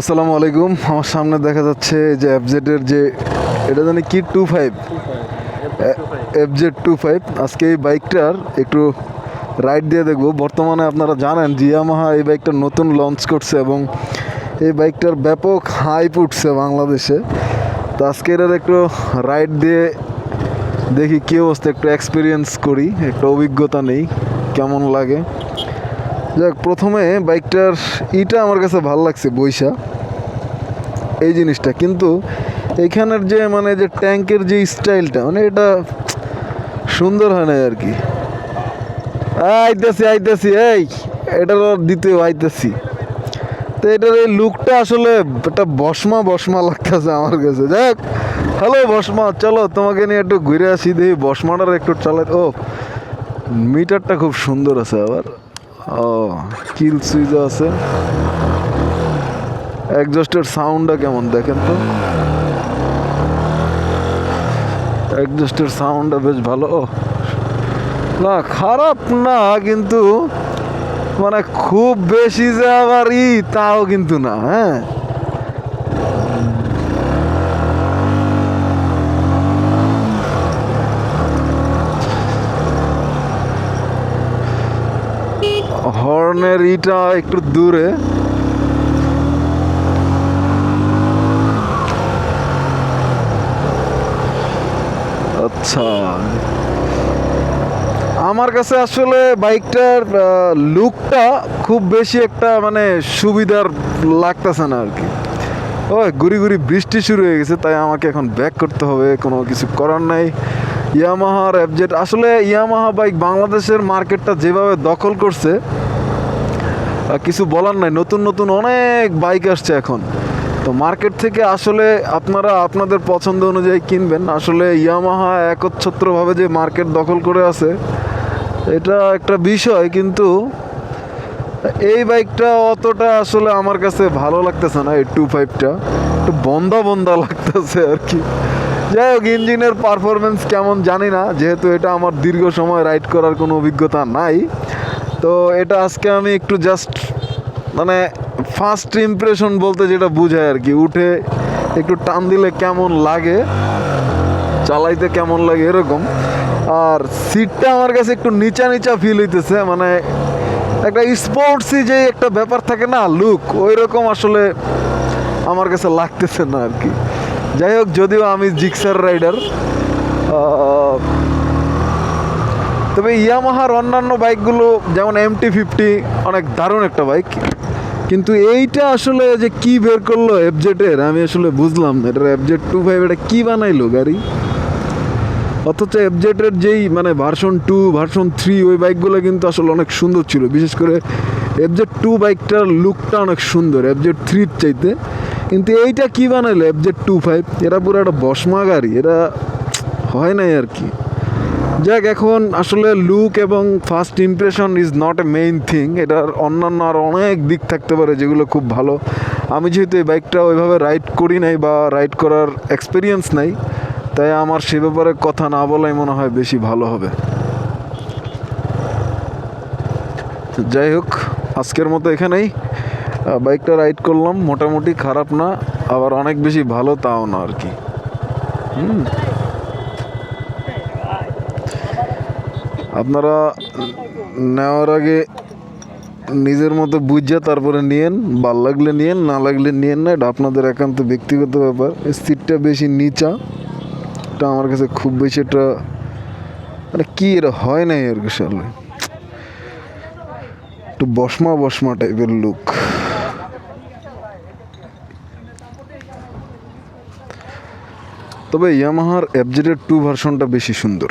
আসসালামু আলাইকুম। আমার সামনে দেখা যাচ্ছে যে এফজেডের যে এটা জানি কি two five FZ two five আজকে এই বাইকটার একটু রাইড দিয়ে দেখব। বর্তমানে আপনারা জানেন জিয়ামাহা এই বাইকটা নতুন লঞ্চ করছে এবং এই বাইকটার ব্যাপক হাইপ উঠছে বাংলাদেশে। তো আজকে এটার একটু রাইড দিয়ে দেখি কী অবস্থা একটু এক্সপিরিয়েন্স করি একটা অভিজ্ঞতা নেই কেমন লাগে? যাক, প্রথমে বাইকটার ইটা আমার কাছে ভালো লাগছে, বৈশা। এই জিনিসটা, কিন্তু এখানের যে মানে যে ট্যাঙ্কের যে স্টাইলটা মানে এটা সুন্দর হয় না আর কি। আইতেছি আইতেছি, এই, এটার দ্বিতীয় আইতেছি। তো এটার এই লুকটা আসলে একটা বসমা বসমা লাগতেছে আমার কাছে। যাক, হ্যালো বসমা চলো তোমাকে নিয়ে একটু ঘুরে আসি, দেখি বসমাটার একটু চালাই ও, মিটারটা খুব সুন্দর আছে আবার। ও কিল সুইচ আছে। একজস্টের সাউন্ডটা কেমন দেখেন তো? একজস্টের সাউন্ডটা বেশ ভালো। না, খারাপ না, কিন্তু মানে খুব বেশি যে আবার ই, তাও কিন্তু না হ্যাঁ? হর্নের ইটা একটু দূরে। আচ্ছা। আমার কাছে আসলে বাইকটার লুকটা খুব বেশি একটা মানে সুবিধার লাগতেছে না আর কি ওই গুড়ি গুড়ি বৃষ্টি শুরু হয়ে গেছে, তাই আমাকে এখন ব্যাক করতে হবে, কোনো কিছু করার নাই। ইয়ামাহার অ্যাবজেট আসলে ইয়ামাহা বাইক বাংলাদেশের মার্কেটটা যেভাবে দখল করছে কিছু বলার নাই, নতুন নতুন অনেক বাইক আসছে এখন। তো মার্কেট থেকে আসলে আপনারা আপনাদের পছন্দ অনুযায়ী কিনবেন। আসলে ইয়ামাহা একচ্ছত্রভাবে যে মার্কেট দখল করে আছে, এটা একটা বিষয়, কিন্তু এই বাইকটা অতটা আসলে আমার কাছে ভালো লাগতেছে না, এই টু ফাইভটা। একটু বন্দা বন্দা লাগতেছে আর কি। যাই হোক, ইঞ্জিনের পারফরমেন্স কেমন জানি না, যেহেতু এটা আমার দীর্ঘ সময় রাইড করার কোনো অভিজ্ঞতা নাই। তো এটা আজকে আমি একটু জাস্ট মানে ফার্স্ট ইমপ্রেশন বলতে যেটা বোঝায় আর কি, উঠে একটু টান দিলে কেমন লাগে, চালাইতে কেমন লাগে এরকম। আর সিটটা আমার কাছে একটু নিচা নিচা ফিল হইতেছে মানে একটা স্পোর্টসই যে একটা ব্যাপার থাকে না লুক ওই রকম আসলে আমার কাছে লাগতেছে না আর কি। যাই হোক, যদিও আমি জিক্সার রাইডার তবে ইয়ামাহার অন্যান্য বাইকগুলো, যেমন এমটি ফিফটি অনেক দারুণ একটা বাইক। কিন্তু এইটা আসলে যে কি বের করল এফজেটের আমি আসলে বুঝলাম না। এটা এফজেড টু ফাইভ এটা কী বানাইলো গাড়ি? অথচ এফজেটের যেই মানে ভার্সন টু ভার্সন থ্রি ওই বাইকগুলো কিন্তু আসলে অনেক সুন্দর ছিল। বিশেষ করে এফজেড টু বাইকটার লুকটা অনেক সুন্দর এফজেড থ্রির চাইতে। কিন্তু এইটা কি বানাইলো এফজেড টু ফাইভ এরা পুরো একটা বসমা গাড়ি। এরা হয় নাই আর কি। যাক, এখন আসলে লুক এবং first impression is not a main thing এটার অন্যান্য আর অনেক দিক থাকতে পারে যেগুলো খুব ভালো। আমি যেহেতু এই বাইকটা ওইভাবে রাইড করি নাই বা রাইড করার এক্সপিরিয়েন্স নাই, তাই আমার সে ব্যাপারে কথা না বলাই মনে হয় বেশি ভালো হবে। যাই হোক, আজকের মতো এখানেই। বাইকটা রাইড করলাম, মোটামুটি খারাপ না, আবার অনেক বেশি ভালো তাও না আর কি। হুম। আপনারা নেওয়ার আগে নিজের মতো বুঝে তারপরে নিয়েন, ভালো লাগলে নিয়েন, না লাগলে নিয়েন না, এটা আপনাদের একান্ত ব্যক্তিগত ব্যাপার। সিটটা বেশি নিচা, এটা আমার কাছে খুব বেশি একটা মানে কী এটা হয় নাই আর কি আসলে একটু বসমা বসমা টাইপের লুক তবে ইয়ামাহার এফজেডের টু ভার্সনটা বেশি সুন্দর।